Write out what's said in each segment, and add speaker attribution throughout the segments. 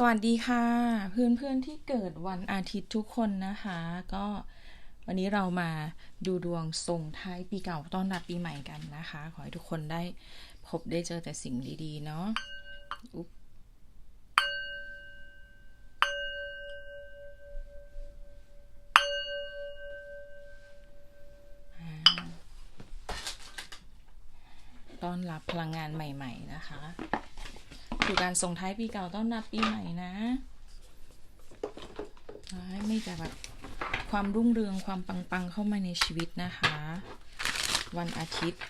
Speaker 1: สวัสดีค่ะ เพื่อนเพื่อนๆที่เกิดวันอาทิตย์ทุกคนนะคะ ก็วันนี้เรามาดูดวงส่งท้ายปีเก่าต้อนรับปีใหม่กันนะคะ ขอให้ทุกคนได้พบได้เจอแต่สิ่งดีๆ เนาะอุ๊บต้อนรับพลังงานใหม่ ๆ นะคะ คือการส่งท้ายปีเก่าต้อนรับปีใหม่นะให้ไม่แต่แบบความรุ่งเรืองความปังๆเข้ามาในชีวิตนะคะ วันอาทิตย์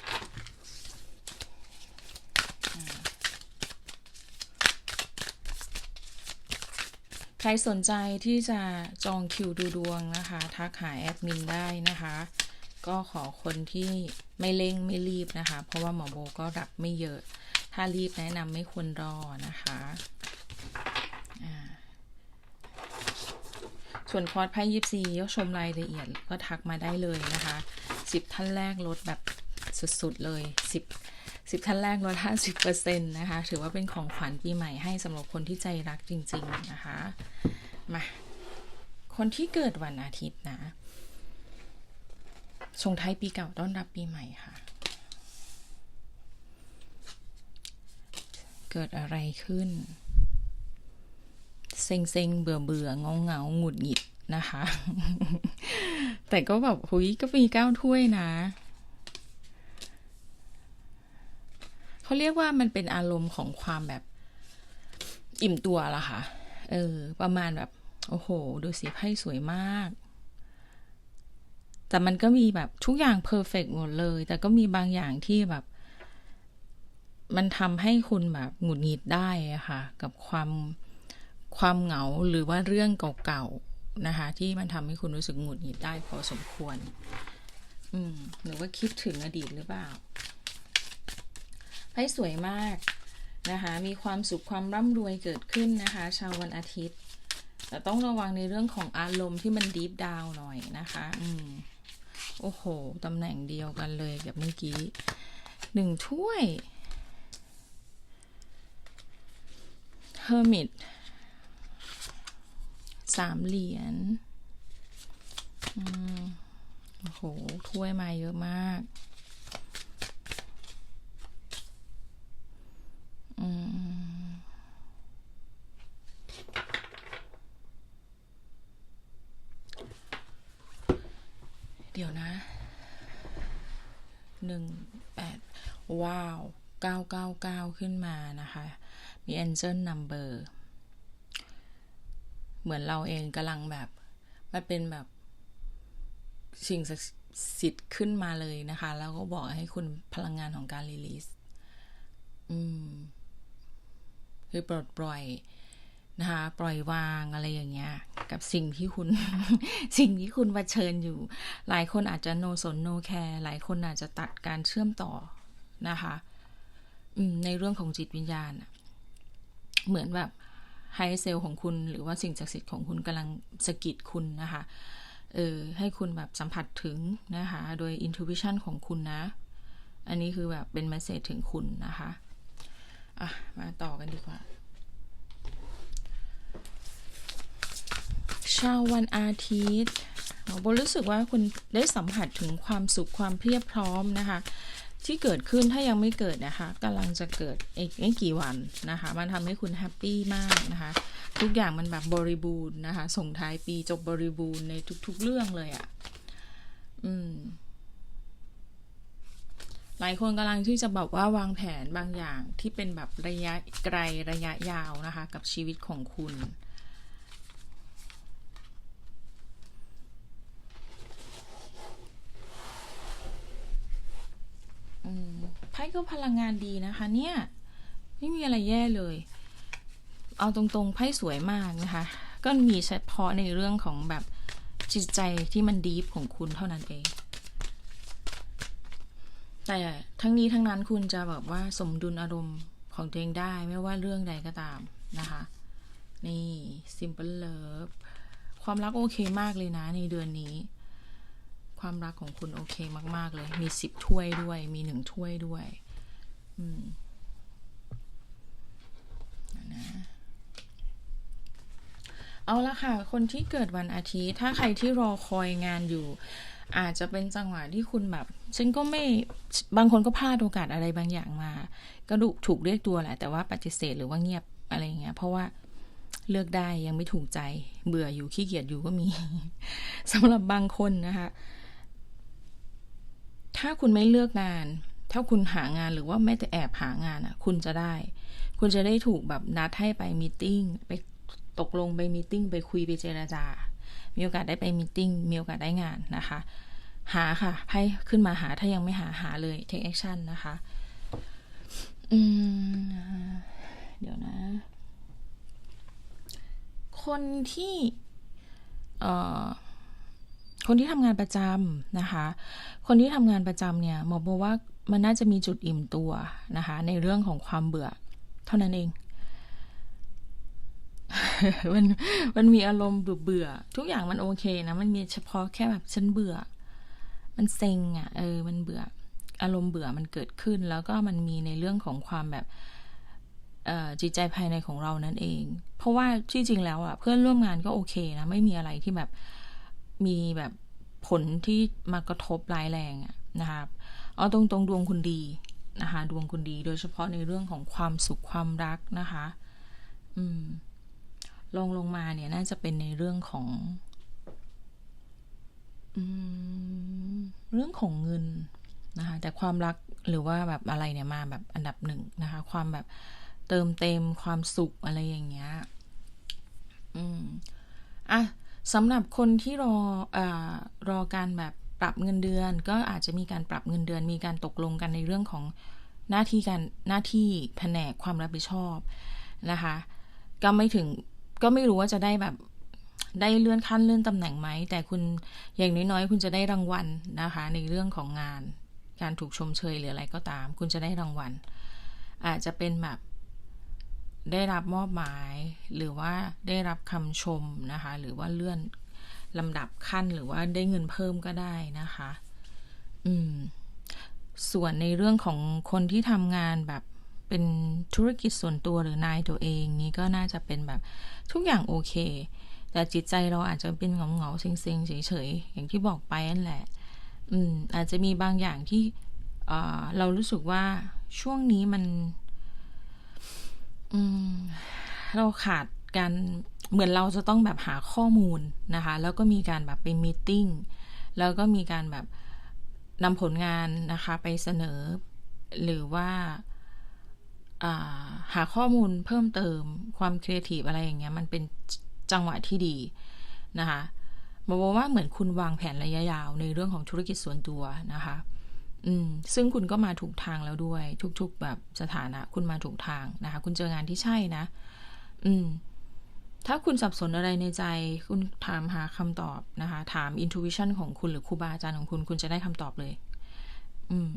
Speaker 1: ใครสนใจที่จะจองคิวดูดวงนะคะทักหาแอดมินได้นะคะ ก็ขอคนที่ไม่เร่งไม่รีบนะคะ เพราะว่าหมอโบก็รับไม่เยอะ ถ้ารีบแนะนำไม่ควรรอนะคะส่วนคอร์สไพ่ยิปซีก็ชมรายละเอียดก็ทักมาได้เลยนะคะสิบท่านแรกลดแบบสุดๆเลยสิบสิบท่านแรกลดห้าสิบเปอร์เซ็นต์นะคะ ถือว่าเป็นของขวัญปีใหม่ให้สำหรับคนที่ใจรักจริง ๆ นะคะ มา คนที่เกิดวันอาทิตย์นะส่งท้ายปีเก่าต้อนรับปีใหม่ค่ะ กิดอะไรขึ้น เซ็งเซ็งเบื่อเบื่อเงาเงาหงุดหงิดนะคะ แต่ก็แบบหุยก็มีเก้าถ้วยนะ เขาเรียกว่ามันเป็นอารมณ์ของความแบบ อิ่มตัวละค่ะ เออ ประมาณแบบ โอ้โห ดูสิไพ่สวยมาก แต่มันก็มีแบบทุกอย่างเพอร์เฟกหมดเลย แต่ก็มีบางอย่างที่แบบ มันทำให้คุณแบบหงุดหงิดได้ค่ะ กับความความเหงาหรือว่าเรื่องเก่าๆนะคะ ที่มันทำให้คุณรู้สึกหงุดหงิดได้พอสมควร อืมหรือว่าคิดถึงอดีตหรือเปล่าไพ่สวยมากนะคะ มีความสุขความร่ำรวยเกิดขึ้นนะคะ ชาววันอาทิตย์ แต่ต้องระวังในเรื่องของอารมณ์ที่มันดีฟดาวหน่อยนะคะ อืม โอ้โห ตำแหน่งเดียวกันเลยกับเมื่อกี้หนึ่งถ้วย Hermit สามเหรียญอืมโอ้โห ถ้วยมาเยอะมาก อืมเดี๋ยวนะ หนึ่งแปด ว้าว เก้าเก้าเก้าขึ้นมานะคะ มี angel number เหมือนเราเองกำลังแบบมันเป็นแบบสิ่งศักดิ์สิทธิ์ขึ้นมาเลยนะคะ แล้วก็บอกให้คุณพลังงานของการรีลีสอืม คือปลดปล่อยนะคะ ปล่อยวางอะไรอย่างเงี้ย กับสิ่งที่คุณ สิ่งที่คุณเผชิญอยู่ หลายคนอาจจะโนสนโนแคร์หลายคนอาจจะตัดการเชื่อมต่อนะคะ อืม ในเรื่องของจิตวิญญาณ เหมือนแบบไฮเซลของคุณหรือว่าสิ่งศักดิ์สิทธิ์ของคุณกำลังสะกิดคุณนะคะเออให้คุณแบบสัมผัสถึงนะคะ โดย intuition ของคุณนะ อันนี้คือแบบเป็นม s เ a g e ถึงคุณนะคะ อะ มาต่อกันดีกว่า ชาววันอาทิตย์โบรู้สึกว่าคุณได้สัมผัสถึงความสุขความเพียบพร้อมนะคะ ที่เกิดขึ้นถ้ายังไม่เกิดนะคะกำลังจะเกิดอีกไม่กี่วันนะคะ มันทำให้คุณแฮปปี้มากนะคะ ทุกอย่างมันแบบบริบูรณ์นะคะ ส่งท้ายปีจบบริบูรณ์ในทุก ๆ เรื่องเลยอะ่ะ อืม หลายคนกำลังที่จะแบบว่าวางแผนบางอย่างที่เป็นแบบระยะไกลระยะยาวนะคะ กับชีวิตของคุณ อืมไพ่ ก็พลังงานดีนะคะ เนี่ย ไม่มีอะไรแย่เลย เอาตรงๆ ไพ่สวยมากนะคะ ก็มีเฉพาะในเรื่องของแบบจิตใจที่มันดีฟของคุณเท่านั้นเอง แต่ทั้งนี้ทั้งนั้นคุณจะแบบว่าสมดุลอารมณ์ของตัวเองได้ไม่ว่าเรื่องใดก็ตามนะคะ นี่ simple love ความรักโอเคมากเลยนะในเดือนนี้ ความรักของคุณโอเคมาก ๆ เลย มีสิบถ้วยด้วย มีหนึ่งถ้วยด้วย อืมนะเอาละค่ะ คนที่เกิดวันอาทิตย์ ถ้าใครที่รอคอยงานอยู่ อาจจะเป็นจังหวะที่คุณแบบ ฉันก็ไม่ บางคนก็พลาดโอกาสอะไรบางอย่างมา ก็ดูถูกเรียกตัวแหละ แต่ว่าปฏิเสธหรือว่าเงียบอะไรเงี้ย เพราะว่าเลือกได้ยังไม่ถูกใจ เบื่ออยู่ขี้เกียจอยู่ก็มีสำหรับบางคนนะคะ ถ้าคุณไม่เลือกงาน ถ้าคุณหางานหรือว่าไม่แต่แอบหางานอะ คุณจะได้ คุณจะได้ถูกแบบนัดให้ไปมีติ้งไปตกลงไปมีติ้งไปคุยไปเจราจา มีโอกาสได้ไปมีตติ้งมีโอกาสได้งานนะคะ หาค่ะไพ่ขึ้นมาหาถ้ายังไม่หาหาเลย take action นะคะ อืม เดี๋ยวนะ คนที่ เอ่อ คนที่ทำงานประจำนะคะ คนที่ทำงานประจำเนี่ยหมอบอกว่ามันน่าจะมีจุดอิ่มตัวนะคะ ในเรื่องของความเบื่อ เท่านั้นเอง มันมันมีอารมณ์เบื่อเบื่อ ทุกอย่างมันโอเคนะ มันมีเฉพาะแค่แบบฉันเบื่อ มันเซ็งอะ่ะ เออ มันเบื่อ อารมณ์เบื่อมันเกิดขึ้น แล้วก็มันมีในเรื่องของความแบบจิตใจภายในของเรานั่นเอง เพราะว่าที่จริงแล้วอะ่ะ เพื่อนร่วมงานก็โอเคนะ ไม่มีอะไรที่แบบ มีแบบผลที่มากระทบร้ายแรงอะนะคะเอาตรงๆดวงคุณดีนะคะดวงคุณดีโดยเฉพาะในเรื่องของความสุขความรักนะคะอืมลงลงมาเนี่ยน่าจะเป็นในเรื่องของอืมเรื่องของเงินนะคะแต่ความรักหรือว่าแบบอะไรเนี่ยมาแบบอันดับหนึ่งนะคะความแบบเติมเต็มความสุขอะไรอย่างเงี้ยอืมอะ สำหรับคนที่รออรอการแบบปรับเงินเดือน ก็อาจจะมีการปรับเงินเดือน มีการตกลงกันในเรื่องของหน้าที่การหน้าที่แผนกความรับผิดชอบนะคะ ก็ไม่ถึงก็ไม่รู้ว่าจะได้แบบได้เลื่อนขั้นเลื่อนตำแหน่งไหม แต่คุณอย่างน้อยๆ คุณจะได้รางวัลนะคะ ในเรื่องของงาน การถูกชมเชยหรืออะไรก็ตาม คุณจะได้รางวัล อาจจะเป็นแบบ ได้รับมอบหมายหรือว่าได้รับคำชมนะคะ หรือว่าเลื่อนลำดับขั้นหรือว่าได้เงินเพิ่มก็ได้นะคะ อืม ส่วนในเรื่องของคนที่ทำงานแบบเป็นธุรกิจส่วนตัวหรือนายตัวเองนี้ก็น่าจะเป็นแบบทุกอย่างโอเค แต่จิตใจเราอาจจะเป็นเหงาเหงาเซ็งเซ็งเฉยเฉยอย่างที่บอกไปนั่นแหละ อืม อาจจะมีบางอย่างที่เรารู้สึกว่าช่วงนี้มัน เราขาดการเหมือนเราจะต้องแบบหาข้อมูลนะคะ แล้วก็มีการแบบไปมีติ้งแล้วก็มีการแบบนำผลงานนะคะไปเสนอ หรือว่าาหาข้อมูลเพิ่มเติมความครีเอทีฟอะไรอย่างเงี้ยมันเป็นจังหวะที่ดีนะคะบอกว่าเหมือนคุณวางแผนระยะยาวในเรื่องของธุรกิจส่วนตัวนะคะ อืมซึ่งคุณก็มาถูกทางแล้วด้วย ทุก ๆ แบบสถานะ คุณมาถูกทางนะคะ คุณเจองานที่ใช่นะ อืม ถ้าคุณสับสนอะไรในใจ คุณถามหาคำตอบนะคะ ถามอินทูวิชันของคุณหรือครูบาอาจารย์ของคุณ คุณจะได้คำตอบเลย อืม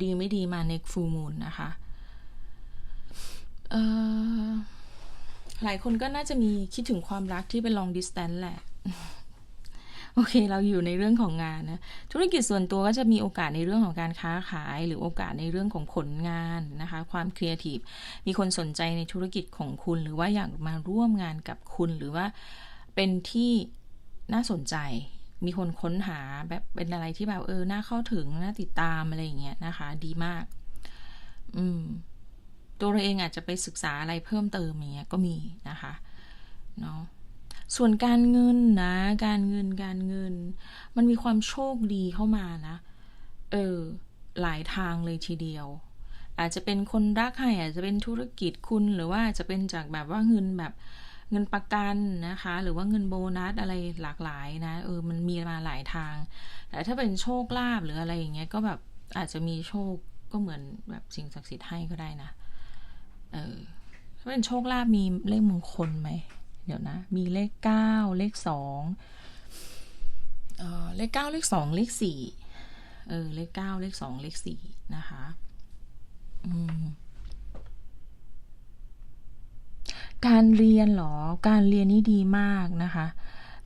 Speaker 1: ดีไม่ดีมาในฟูมูลนะคะเออหลายคนก็น่าจะมีคิดถึงความรักที่เป็น long distance แหละ โอเค เราอยู่ในเรื่องของงานนะ ธุรกิจส่วนตัวก็จะมีโอกาสในเรื่องของการค้าขาย หรือโอกาสในเรื่องของผลงานนะคะ ความครีเอทีฟ มีคนสนใจในธุรกิจของคุณ หรือว่าอยากมาร่วมงานกับคุณ หรือว่าเป็นที่น่าสนใจ มีคนค้นหาแบบเป็นอะไรที่แบบเออ น่าเข้าถึง น่าติดตามอะไรอย่างเงี้ยนะคะ ดีมาก อืม ตัวเราเองอาจจะไปศึกษาอะไรเพิ่มเติมอย่างเงี้ยก็มีนะคะ เนาะ ส่วนการเงินนะ การเงินการเงิน มันมีความโชคดีเข้ามานะ เออ หลายทางเลยทีเดียว อาจจะเป็นคนรักให้อาจจะเป็นธุรกิจคุณหรือว่าจะเป็นจากแบบว่าเงินแบบเงินประกันนะคะ หรือว่าเงินโบนัสอะไรหลากหลายนะเออมันมีมาหลายทาง แต่ถ้าเป็นโชคลาภหรืออะไรอย่างเงี้ยก็แบบอาจจะมีโชคก็เหมือนแบบสิ่งศักดิ์สิทธิ์ให้ก็ได้นะ เออถ้าเป็นโชคลาภมีเลขมงคลไหม เดี๋ยวนะ มีเลขเก้าเลขสองเออเลขเก้าเลขสองเลขสี่เออ เลขเก้าเลขสองเลขสี่นะคะ อืมการเรียนหรอ การเรียนนี่ดีมากนะคะ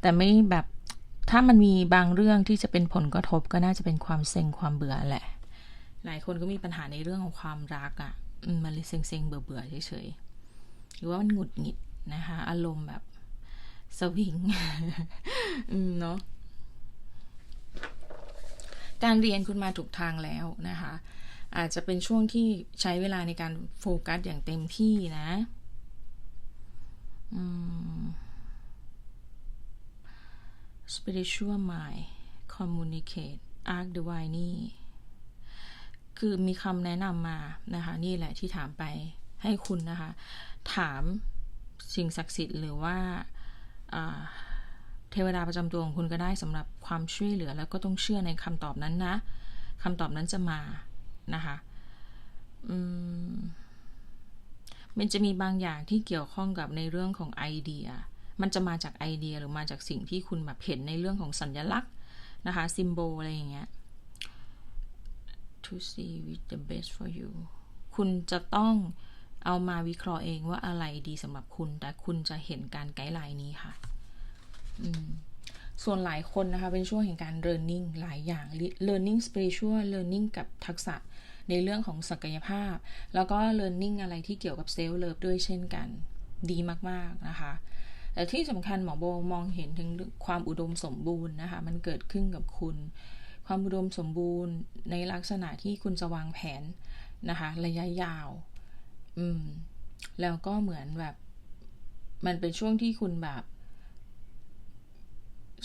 Speaker 1: แต่ไม่แบบ ถ้ามันมีบางเรื่องที่จะเป็นผลกระทบก็น่าจะเป็นความเซ็งความเบื่อแหละ หลายคนก็มีปัญหาในเรื่องของความรักอะ่ะ มันเลยเซ็งเซ็งเบื่อเบื่อเฉยๆ หรือว่ามันหงุดหงิด นะคะ อารมณ์แบบสวิงเนาะการเรียนคุณมาถูกทางแล้วนะคะ อาจจะเป็นช่วงที่ใช้เวลาในการโฟกัสอย่างเต็มที่นะอืม spiritual mind communicate arc divine นี่คือมีคำแนะนำมานะคะ นี่แหละที่ถามไปให้คุณนะคะ ถาม สิ่งศักดิ์สิทธิ์หรือว่าเทวดาประจำตัวของคุณก็ได้สำหรับความช่วยเหลือ แล้วก็ต้องเชื่อในคำตอบนั้นนะคำตอบนั้นจะมานะคะมันจะมีบางอย่างที่เกี่ยวข้องกับในเรื่องของไอเดีย มันจะมาจากไอเดียหรือมาจากสิ่งที่คุณแบบเห็นในเรื่องของสัญลักษณ์นะคะซิมโบลอะไรอย่างเงี้ย to see with the best for you คุณจะต้อง เอามาวิเคราะห์เองว่าอะไรดีสำหรับคุณ แต่คุณจะเห็นการไกด์ไลน์นี้ค่ะส่วนหลายคนนะคะ เป็นช่วงแห่งการ learning หลายอย่าง learning spiritual learning กับทักษะในเรื่องของศักยภาพ แล้วก็ learning อะไรที่เกี่ยวกับ self love ด้วยเช่นกัน ดีมาก ๆ นะคะ แต่ที่สำคัญหมอโบมองเห็นถึงความอุดมสมบูรณ์นะคะ มันเกิดขึ้นกับคุณ ความอุดมสมบูรณ์ในลักษณะที่คุณจะวางแผนนะคะ ระยะยาว อืม แล้วก็เหมือนแบบ มันเป็นช่วงที่คุณแบบ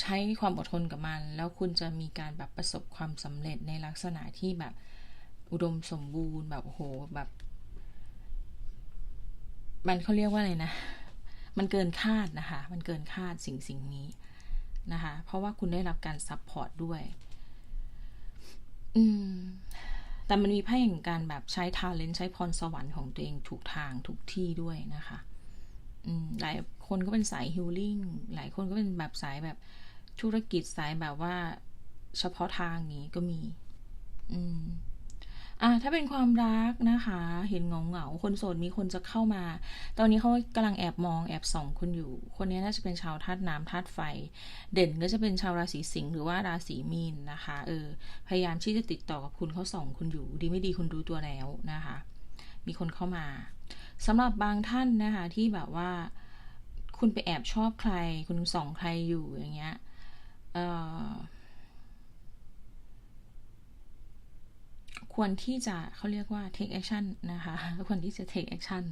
Speaker 1: ใช้ความอดทนกับมัน แล้วคุณจะมีการแบบประสบความสำเร็จในลักษณะที่แบบ อุดมสมบูรณ์แบบโหแบบ มันเขาเรียกว่าอะไรนะ มันเกินคาดนะคะ มันเกินคาดสิ่งสิ่งนี้นะคะ เพราะว่าคุณได้รับการซัพพอร์ตด้วย อืม แต่มันมีไพ่แห่งการแบบใช้ทาเลนใช้พรสวรรค์ของตัวเองถูกทางถูกที่ด้วยนะคะอืมหลายคนก็เป็นสายฮิลลิ่งหลายคนก็เป็นแบบสายแบบธุรกิจสายแบบว่าเฉพาะทางนี้ก็มี อืม อะถ้าเป็นความรักนะคะ เห็นเงาเงาคนโสดมีคนจะเข้ามา ตอนนี้เขากำลังแอบมองแอบส่องคุณอยู่ คนนี้น่าจะเป็นชาวธาตุน้ำธาตุไฟ เด่นก็จะเป็นชาวราศีสิงห์หรือว่าราศีมีนนะคะเออพยายามที่จะติดต่อกับคุณเขาส่องคุณอยู่ ดีไม่ดีคุณรู้ตัวแล้วนะคะ มีคนเข้ามาสำหรับบางท่านนะคะที่แบบว่าคุณไปแอบชอบใคร คุณส่องใครอยู่อย่างเงี้ยเออ ควรที่จะเขาเรียกว่า take action นะคะ ควรที่จะ take action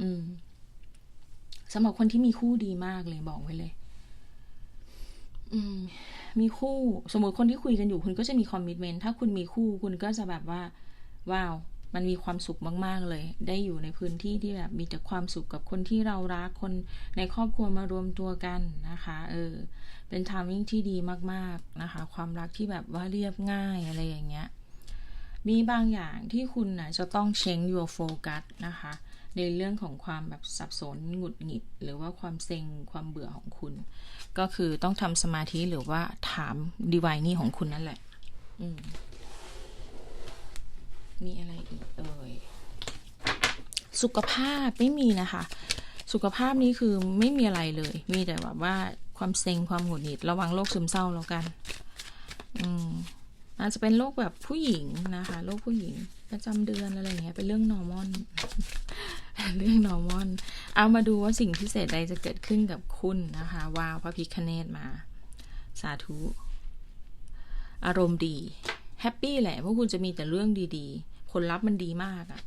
Speaker 1: อืมสำหรับคนที่มีคู่ดีมากเลยบอกไว้เลย อืม มีคู่ สมมติคนที่คุยกันอยู่ คุณก็จะมีคอมมิชเมนต์ถ้าคุณมีคู่ คุณก็จะแบบว่า ว้าว มันมีความสุขมาก ๆ เลย ได้อยู่ในพื้นที่ที่แบบมีแต่ความสุขกับคนที่เรารักคนในครอบครัวมารวมตัวกันนะคะ เออ เป็นทามมิ่งที่ดีมาก ๆ นะคะ ความรักที่แบบว่าเรียบง่ายอะไรอย่างเงี้ย มีบางอย่างที่คุณนะจะต้องเช็ง your focus นะคะ ในเรื่องของความแบบสับสนหงุดหงิด หรือว่าความเซ็งความเบื่อของคุณ ก็คือต้องทำสมาธิหรือว่าถามดีวายนี่ของคุณนั่นแหละมมีอะไรอีกเอ่ยสุขภาพไม่มีนะคะ สุขภาพนี้คือไม่มีอะไรเลย มีแต่แบบว่าความเซ็งความหงุดหงิดระวังโรคซึมเศร้าแล้วกัน อืม อาจจะเป็นโรคแบบผู้หญิงนะคะโรคผู้หญิงประจำเดือนอะไรเงี้ยเป็นเรื่องนอร์มอนเรื่องนอร์มอนเอามาดูว่าสิ่งพิเศษใดจะเกิดขึ้นกับคุณนะคะว้าวพระพิคเนตมา สาธุ อารมณ์ดีแฮปปี้แหละเพราะคุณจะมีแต่เรื่องดีๆ ผลลัพธ์มันดีมากอะ่ะ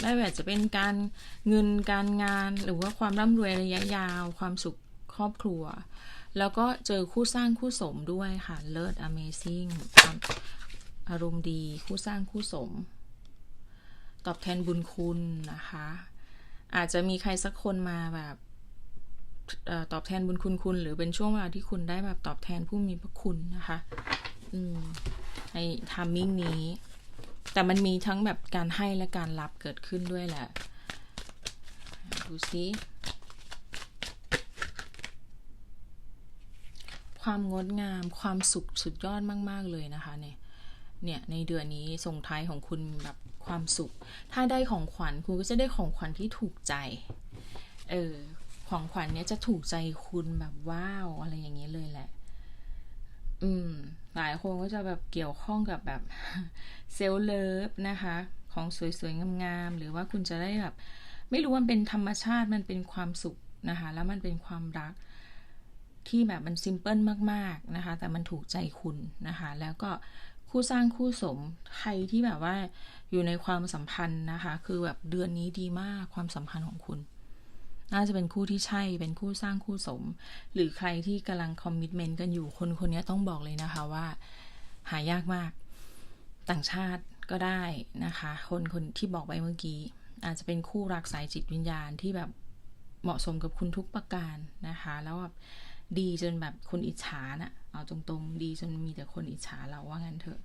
Speaker 1: ไม่ว่าจะเป็นการเงินการงานหรือว่าความร่ำรวยระยะยาว ความสุขครอบครัว แล้วก็เจอคู่สร้างคู่สมด้วยค่ะ เลิศ Amazing อารมณ์ดีคู่สร้างคู่สม ตอบแทนบุญคุณนะคะ อาจจะมีใครสักคนมาแบบตอบแทนบุญคุณคุณ หรือเป็นช่วงเวลาที่คุณได้แบบตอบแทนผู้มีพระคุณนะคะ อืมในทามมิ่งนี้ แต่มันมีทั้งแบบการให้และการรับเกิดขึ้นด้วยแหละ ดูซิ ความงดงามความสุขสุดยอดมาก ๆ เลยนะคะเนี่ยเนี่ยในเดือนนี้ส่งท้ายของคุณแบบความสุข ถ้าได้ของขวัญคุณก็จะได้ของขวัญที่ถูกใจเออของขวัญเนี้ยจะถูกใจคุณแบบว้าวอะไรอย่างเงี้ยเลยแหละ อืม หลายคนก็จะแบบเกี่ยวข้องกับแบบเซลล์เลิฟนะคะ ของสวยๆงามๆหรือว่าคุณจะได้แบบ ไม่รู้มันเป็นธรรมชาติมันเป็นความสุขนะคะ แล้วมันเป็นความรัก ที่แบบมันซิมเพิลมากๆนะคะ แต่มันถูกใจคุณนะคะ แล้วก็คู่สร้างคู่สมใครที่แบบว่าอยู่ในความสัมพันธ์นะคะ คือแบบเดือนนี้ดีมากความสัมพันธ์ของคุณ น่าจะเป็นคู่ที่ใช่เป็นคู่สร้างคู่สม หรือใครที่กำลังคอมมิชเมนต์กันอยู่คนคนนี้ต้องบอกเลยนะคะว่า หายากมาก ต่างชาติก็ได้นะคะ คนคนที่บอกไปเมื่อกี้ อาจจะเป็นคู่รักสายจิตวิญญาณที่แบบเหมาะสมกับคุณทุกประการนะคะ แล้วแบบ ดีจนแบบคนอิจฉานะ่ะ เอาตรงๆ ดีจนมีแต่คนอิจฉาเราว่างั้นเถอะ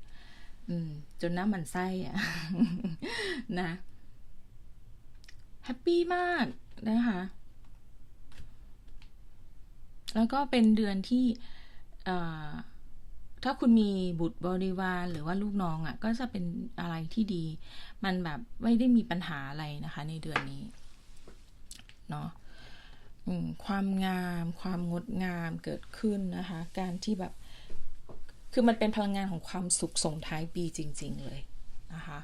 Speaker 1: อืม จนน้ำมันไส้อะนะแฮปปี้มากนะคะ แล้วก็เป็นเดือนที่ถ้าคุณมีบุตรบริวารหรือว่าลูกน้องอะ่ะ ก็จะเป็นอะไรที่ดี มันแบบไม่ได้มีปัญหาอะไรนะคะ ในเดือนนี้ เนาะ ความงาม ความงดงามเกิดขึ้นนะคะ การที่แบบ คือมันเป็นพลังงานของความสุขส่งท้ายปีจริง ๆ เลยนะคะ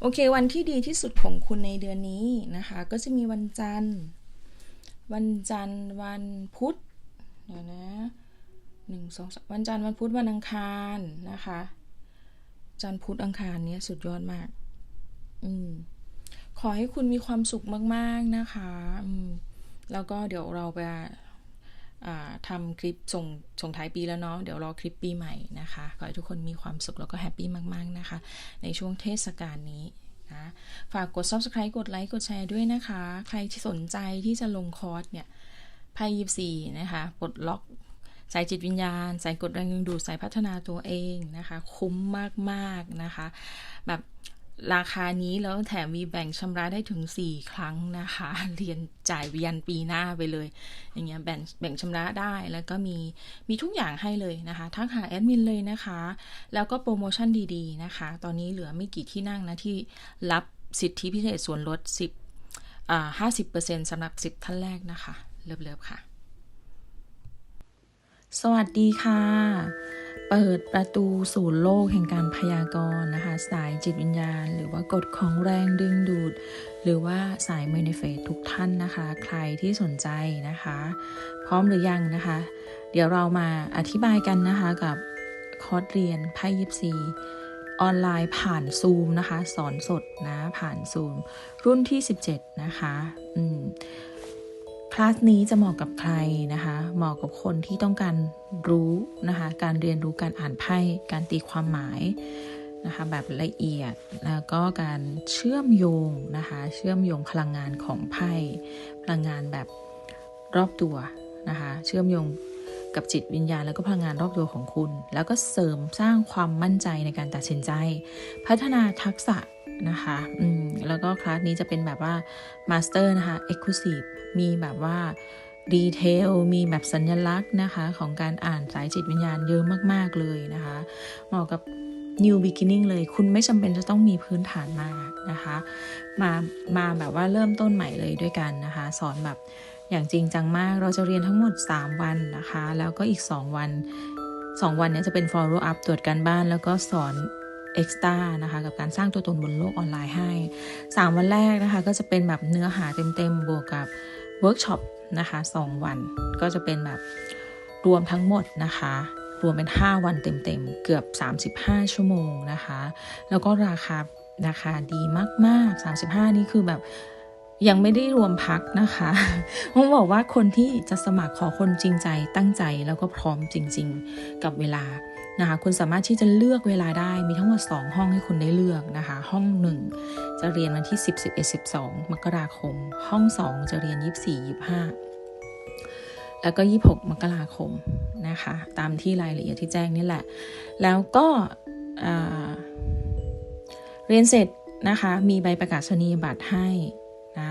Speaker 1: โอเค วันที่ดีที่สุดของคุณในเดือนนี้นะคะ ก็จะมีวันจันทร์ วันจันทร์ วันพุธ เดี๋ยวนะหนึ่งสองวันจันทร์ วันพุธ วันอังคารนะคะ จันทร์พุธอังคารเนี้ยสุดยอดมาก อืม ขอให้คุณมีความสุขมาก ๆ นะคะ อืม แล้วก็เดี๋ยวเราไปทำคลิปส่งส่งท้ายปีแล้วเนาะเดี๋ยวรอคลิปปีใหม่นะคะ ขอให้ทุกคนมีความสุขแล้วก็แฮปปี้มาก ๆ นะคะ ในช่วงเทศกาลนี้นะฝากกด subscribe กดไลค์กดแชร์ด้วยนะคะ ใครที่สนใจที่จะลงคอร์สเนี่ยไพ่ยิบสี่นะคะปลดล็อกสายจิตวิญญาณ สายกดแรงดึงดูดสายพัฒนาตัวเองนะคะ คุ้มมาก ๆ นะคะ แบบ ราคานี้แล้วแถมมีแบ่งชำระได้ถึง 4 ครั้งนะคะ เรียนจ่ายยันปีหน้าไปเลย อย่างเงี้ยแบ่งแบ่งชำระได้แล้วก็มีมีทุกอย่างให้เลยนะคะ ทักหาแอดมินเลยนะคะ แล้วก็โปรโมชั่นดีๆนะคะ ตอนนี้เหลือไม่กี่ที่นั่งนะ ที่รับสิทธิพิเศษส่วนลด 10อ่า50%สำหรับ 10 ท่านแรกนะคะ เลิฟๆค่ะ สวัสดีค่ะ เปิดประตูสู่โลกแห่งการพยากรณ์นะคะ สายจิตวิญญาณ หรือว่ากฎของแรงดึงดูด หรือว่าสายเมนิเฟตทุกท่านนะคะ ใครที่สนใจนะคะ พร้อมหรือยังนะคะ เดี๋ยวเรามาอธิบายกันนะคะกับคอร์สเรียนไพ่ยิปซีออนไลน์ผ่านซูมนะคะ สอนสดนะผ่านซูม รุ่นที่ 17 นะคะ อืม คลาสนี้จะเหมาะกับใครนะคะ เหมาะกับคนที่ต้องการรู้นะคะ การเรียนรู้การอ่านไพ่ การตีความหมายนะคะแบบละเอียด แล้วก็การเชื่อมโยงนะคะ เชื่อมโยงพลังงานของไพ่ พลังงานแบบรอบตัวนะคะ เชื่อมโยงกับจิตวิญญาณแล้วก็พลังงานรอบตัวของคุณ แล้วก็เสริมสร้างความมั่นใจในการตัดสินใจ พัฒนาทักษะ นะคะอืมแล้วก็คลาสนี้จะเป็นแบบว่ามาสเตอร์นะคะเอ็กซ์คลูซีฟมีแบบว่าดีเทลมีแบบสัญลักษณ์นะคะ ของการอ่านสายจิตวิญญาณเยอะมาก ๆ เลยนะคะ เหมาะกับ new beginning เลย คุณไม่จำเป็นจะต้องมีพื้นฐานมากนะคะ มามาแบบว่าเริ่มต้นใหม่เลยด้วยกันนะคะ สอนแบบอย่างจริงจังมากเราจะเรียนทั้งหมด 3 วันนะคะ แล้วก็อีก 2 วัน 2 วันนี้จะเป็น follow up ตรวจการบ้านแล้วก็สอน เอ็กซ์ต้านะคะกับการสร้างตัวตนบนโลกออนไลน์ให้ 3 วันแรกนะคะก็จะเป็นแบบเนื้อหาเต็มๆบวกกับเวิร์กช็อปนะคะ2วันก็จะเป็นแบบรวมทั้งหมดนะคะรวมเป็น 5 วันเต็มๆ เกือบ 35 ชั่วโมงนะคะ แล้วก็ราคาราคาดีมากๆ 35 นี่คือแบบยังไม่ได้รวมพักนะคะผมบอกว่าคนที่จะสมัครขอคนจริงใจตั้งใจแล้วก็พร้อมจริง ๆ กับเวลา นะคะคุณสามารถที่จะเลือกเวลาได้มีทั้งหมด 2 ห้องให้คุณได้เลือกนะคะ ห้อง 1 จะเรียนวันที่ 10 11 12 มกราคม ห้อง 2 จะเรียน 24 25 แล้วก็ 26 มกราคมนะคะ ตามที่รายละเอียดที่แจ้งนี่แหละ แล้วก็เรียนเสร็จนะคะ มีใบประกาศนียบัตรให้ นะ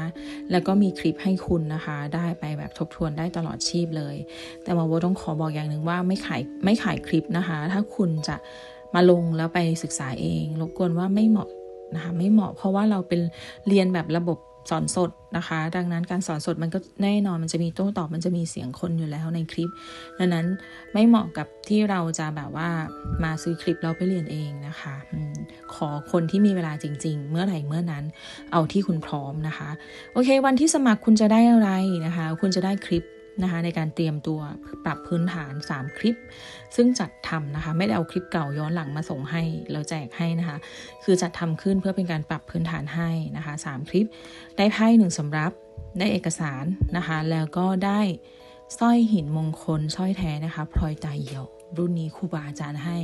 Speaker 1: แล้วก็มีคลิปให้คุณนะคะ ได้ไปแบบทบทวนได้ตลอดชีพเลย แต่มาโบต้องขอบอกอย่างหนึ่งว่าไม่ขายไม่ขายคลิปนะคะ ถ้าคุณจะมาลงแล้วไปศึกษาเอง รบกวนว่าไม่เหมาะนะคะ ไม่เหมาะเพราะว่าเราเป็นเรียนแบบระบบ สอนสดนะคะ ดังนั้นการสอนสดมันก็แน่นอนมันจะมีโต้ตอบมันจะมีเสียงคนอยู่แล้วในคลิป ดังนั้นไม่เหมาะกับที่เราจะแบบว่ามาซื้อคลิปเราไปเรียนเองนะคะขอคนที่มีเวลาจริง ๆ เมื่อไหร่เมื่อนั้นเอาที่คุณพร้อมนะคะ โอเค วันที่สมัครคุณจะได้อะไรนะคะ คุณจะได้คลิป นะคะในการเตรียมตัวปรับพื้นฐาน 3 คลิป ซึ่งจัดทำนะคะไม่ได้เอาคลิปเก่าย้อนหลังมาส่งให้แล้วแจกให้นะคะ คือจัดทำขึ้นเพื่อเป็นการปรับพื้นฐานให้นะคะ3คลิป ได้ไพ่หนึ่งสำรับได้เอกสารนะคะ แล้วก็ได้สร้อยหินมงคลสร้อยแท้นะคะพลอยตาเหี่ยว รุ่นนี้ครูบาอาจารย์ให้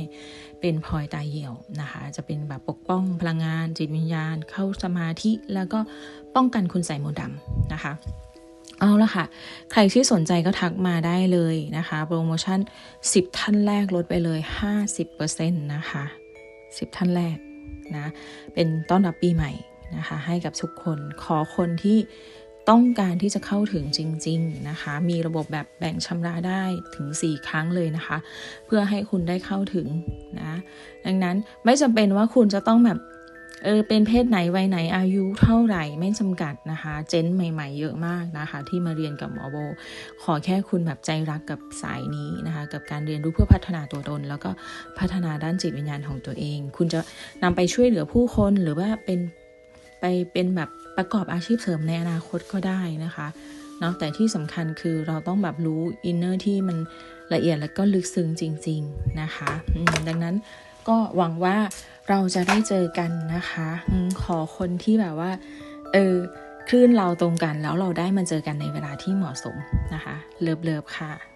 Speaker 1: เป็นพลอยตาเหี่ยวนะคะ จะเป็นแบบปกป้องพลังงานจิตวิญญาณ เข้าสมาธิแล้วก็ป้องกันคุณใส่มนดำนะคะ เอาละค่ะ ใครที่สนใจก็ทักมาได้เลยนะคะ โปรโมชั่น 10 ท่านแรกลดไปเลย 50%นะคะ 10 ท่านแรกนะ เป็นต้อนรับปีใหม่นะคะ ให้กับทุกคน ขอคนที่ต้องการที่จะเข้าถึงจริง ๆ นะคะ มีระบบแบบแบ่งชำระได้ถึง 4 ครั้งเลยนะคะ เพื่อให้คุณได้เข้าถึงนะ ดังนั้นไม่จำเป็นว่าคุณจะต้องแบบ เออเป็นเพศไหนวัยไหนอายุเท่าไหร่ไม่จำกัดนะคะ เจนใหม่ ๆ เยอะมากนะคะ ที่มาเรียนกับหมอโบ ขอแค่คุณแบบใจรักกับสายนี้นะคะ กับการเรียนรู้เพื่อพัฒนาตัวตน แล้วก็พัฒนาด้านจิตวิญญาณของตัวเอง คุณจะนำไปช่วยเหลือผู้คนหรือว่าเป็นไปเป็นแบบประกอบอาชีพเสริมในอนาคตก็ได้นะคะเนาะแต่ที่สำคัญคือเราต้องแบบรู้อินเนอร์ที่มันละเอียดและก็ลึกซึ้งจริง ๆนะคะ ดังนั้นก็หวังว่า เราจะได้เจอกันนะคะขอคนที่แบบว่า เออคลื่นเราตรงกันแล้วเราได้มาเจอกันในเวลาที่เหมาะสมนะคะ เลิฟๆค่ะ